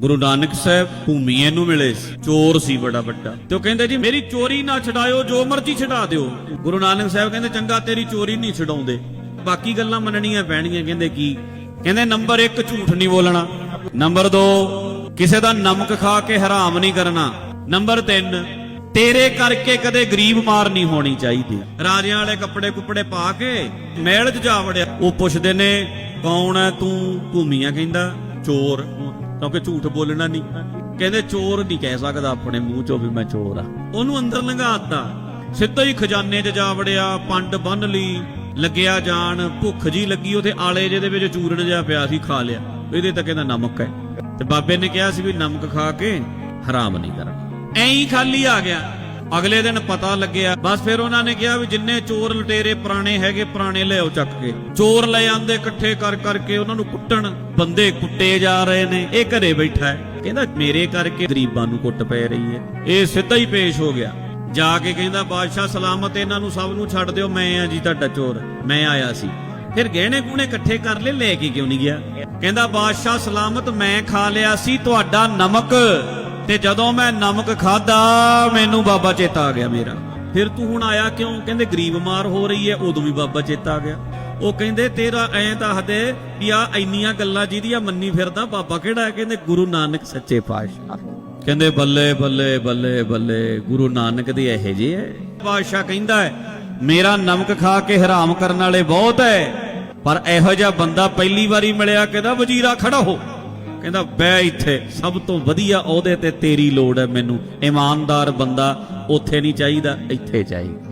ਗੁਰੂ ਨਾਨਕ ਸਾਹਿਬ ਭੂਮੀਏ ਨੂੰ ਮਿਲੇ ਸੀ। ਚੋਰ ਸੀ ਬੜਾ ਵੱਡਾ। ਤੇ ਉਹ ਕਹਿੰਦੇ ਜੀ, ਮੇਰੀ ਚੋਰੀ ਨਾ ਛਡਾਇਓ, ਜੋ ਮਰਜ਼ੀ ਛਡਾ ਦਿਓ। ਗੁਰੂ ਨਾਨਕ ਸਾਹਿਬ ਕਹਿੰਦੇ, ਚੰਗਾ, ਤੇਰੀ ਚੋਰੀ ਨਹੀਂ ਛਡਾਉਂਦੇ। ਬਾਕੀ ਗੱਲਾਂ ਮੰਨਣੀਆਂ ਪੈਣੀਆਂ ਕਹਿੰਦੇ, ਕੀ? ਕਹਿੰਦੇ, ਨੰਬਰ 1 ਝੂਠ ਨਹੀਂ ਬੋਲਣਾ। ਨੰਬਰ 2 ਕਿਸੇ ਦਾ ਨਮਕ ਖਾ ਕੇ ਹਰਾਮ ਨਹੀਂ ਕਰਨਾ। ਨੰਬਰ 3 ਤੇਰੇ ਕਰਕੇ ਕਦੇ ਗਰੀਬ ਮਾਰ ਨਹੀਂ ਹੋਣੀ ਚਾਹੀਦੀ। ਰਾਜਿਆਂ ਵਾਲੇ ਕੱਪੜੇ ਕੁੱਪੜੇ ਪਾ ਕੇ ਮਹਿਲ 'ਚ ਜਾ ਵੜਿਆ। ਉਹ ਪੁੱਛਦੇ ਨੇ, ਕੌਣ ਹੈ ਤੂੰ? ਭੂਮੀਆ ਕਹਿੰਦਾ, ਚੋਰ। ਕਿਉਂਕਿ ਝੂਠ ਬੋਲਣਾ ਨਹੀਂ। ਕਹਿੰਦੇ ਚੋਰ ਨਹੀਂ ਕਹਿ ਸਕਦਾ ਆਪਣੇ ਮੂੰਹ ਚੋਂ ਵੀ ਮੈਂ ਚੋਰ ਆ। ਉਹਨੂੰ ਅੰਦਰ ਲੰਘਾਤਾ ਸਿੱਧਾ ਹੀ ਖਜ਼ਾਨੇ 'ਚ ਜਾ ਵੜਿਆ, ਪੰਡ ਬੰਨ ਲਈ, ਲੱਗਿਆ ਜਾਣ ਭੁੱਖ ਜੀ ਲੱਗੀ, ਉਹਦੇ ਆਲੇ ਜਿਹਦੇ ਵਿੱਚ ਚੂਰਨ ਜਿਹਾ ਪਿਆ ਸੀ, ਖਾ ਲਿਆ। ਇਹਦੇ ਤਾਂ ਕਹਿੰਦਾ ਨਮਕ ਹੈ। ਤੇ ਬਾਬੇ ਨੇ ਕਿਹਾ ਸੀ ਵੀ ਨਮਕ ਖਾ ਕੇ ਹਰਾਮ ਨਹੀਂ ਕਰਨਾ। ਐਂ ਹੀ ਖਾਲੀ ਆ ਗਿਆ। ਅਗਲੇ ਦਿਨ ਪਤਾ ਲੱਗਿਆ, ਬਸ ਫਿਰ ਉਹਨਾਂ ਨੇ ਕਿਹਾ ਵੀ ਜਿੰਨੇ ਚੋਰ ਲਟੇਰੇ ਪੁਰਾਣੇ ਹੈਗੇ, ਪੁਰਾਣੇ ਲਿਆਓ ਚੱਕ ਕੇ। ਚੋਰ ਲੈ ਆਂਦੇ ਇਕੱਠੇ ਕਰ ਕਰਕੇ ਉਹਨਾਂ ਨੂੰ ਕੁੱਟਣ। ਬੰਦੇ ਕੁੱਟੇ ਜਾ ਰਹੇ ਨੇ, ਇਹ ਘਰੇ ਬੈਠਾ ਹੈ। ਕਹਿੰਦਾ, ਮੇਰੇ ਕਰਕੇ ਗਰੀਬਾਂ ਨੂੰ ਕੁੱਟ ਪੈ ਰਹੀ ਹੈ। ਇਹ ਸਿੱਧਾ ਹੀ ਪੇਸ਼ ਹੋ ਗਿਆ। ਜਾ ਕੇ ਕਹਿੰਦਾ, ਬਾਦਸ਼ਾਹ, ਸਲਾਮਤ ਇਹਨਾਂ ਨੂੰ ਸਭ ਨੂੰ ਛੱਡ ਦਿਓ, ਮੈਂ ਆ ਜੀ ਤੁਹਾਡਾ ਚੋਰ, ਮੈਂ ਆਇਆ ਸੀ। ਫਿਰ ਗਹਿਣੇ ਗੁਣੇ ਇਕੱਠੇ ਕਰ ਲੈ ਲੈ ਕੇ ਕਿਉਂ ਨਹੀਂ ਗਿਆ? ਕਹਿੰਦਾ, ਬਾਦਸ਼ਾਹ, ਸਲਾਮਤ ਮੈਂ ਖਾ ਲਿਆ ਸੀ, ਤੁਹਾਡਾ ਨਮਕ। ਤੇ ਜਦੋਂ ਮੈਂ ਨਮਕ ਖਾਦਾ ਮੈਨੂੰ ਬਾਬਾ ਚੇਤਾ ਆ ਗਿਆ ਮੇਰਾ। ਫਿਰ ਤੂੰ ਹੁਣ ਆਇਆ ਕਿਉਂ? ਕਹਿੰਦੇ ਗਰੀਬ ਮਾਰ ਹੋ ਰਹੀ ਹੈ, ਉਦੋਂ ਵੀ ਬਾਬਾ ਚੇਤਾ ਆ ਗਿਆ। ਉਹ ਕਹਿੰਦੇ, ਤੇਰਾ ਐਂ ਦੱਸਦੇ ਵੀ ਆ ਇੰਨੀਆਂ ਗੱਲਾਂ ਜਿਹਦੀਆਂ ਮੰਨੀ ਫਿਰਦਾ ਬਾਬਾ ਕਿਹੜਾ ਕਹਿੰਦੇ, ਗੁਰੂ ਨਾਨਕ ਸੱਚੇ ਪਾਤਸ਼ਾਹ। ਕਹਿੰਦੇ, ਬੱਲੇ ਬੱਲੇ ਬੱਲੇ ਬੱਲੇ, ਗੁਰੂ ਨਾਨਕ ਦੇ ਇਹੋ ਜਿਹੇ ਹੈ। ਪਾਤਸ਼ਾਹ ਕਹਿੰਦਾ ਹੈ, ਮੇਰਾ ਨਮਕ ਖਾ ਕੇ ਹਰਾਮ ਕਰਨ ਵਾਲੇ ਬਹੁਤ ਹੈ, ਪਰ ਇਹੋ ਜਿਹਾ ਬੰਦਾ ਪਹਿਲੀ ਵਾਰੀ ਮਿਲਿਆ ਕਹਿੰਦਾ, ਵਜ਼ੀਰਾ ਖੜਾ ਹੋ। ਕਹਿੰਦਾ ਬੈ ਇੱਥੇ, ਸਭ ਤੋਂ ਵਧੀਆ ਅਹੁਦੇ ਤੇ ਤੇਰੀ ਲੋੜ ਹੈ ਮੈਨੂੰ। ਇਮਾਨਦਾਰ ਬੰਦਾ ਉੱਥੇ ਨਹੀਂ ਚਾਹੀਦਾ, ਇੱਥੇ ਚਾਹੀਦਾ।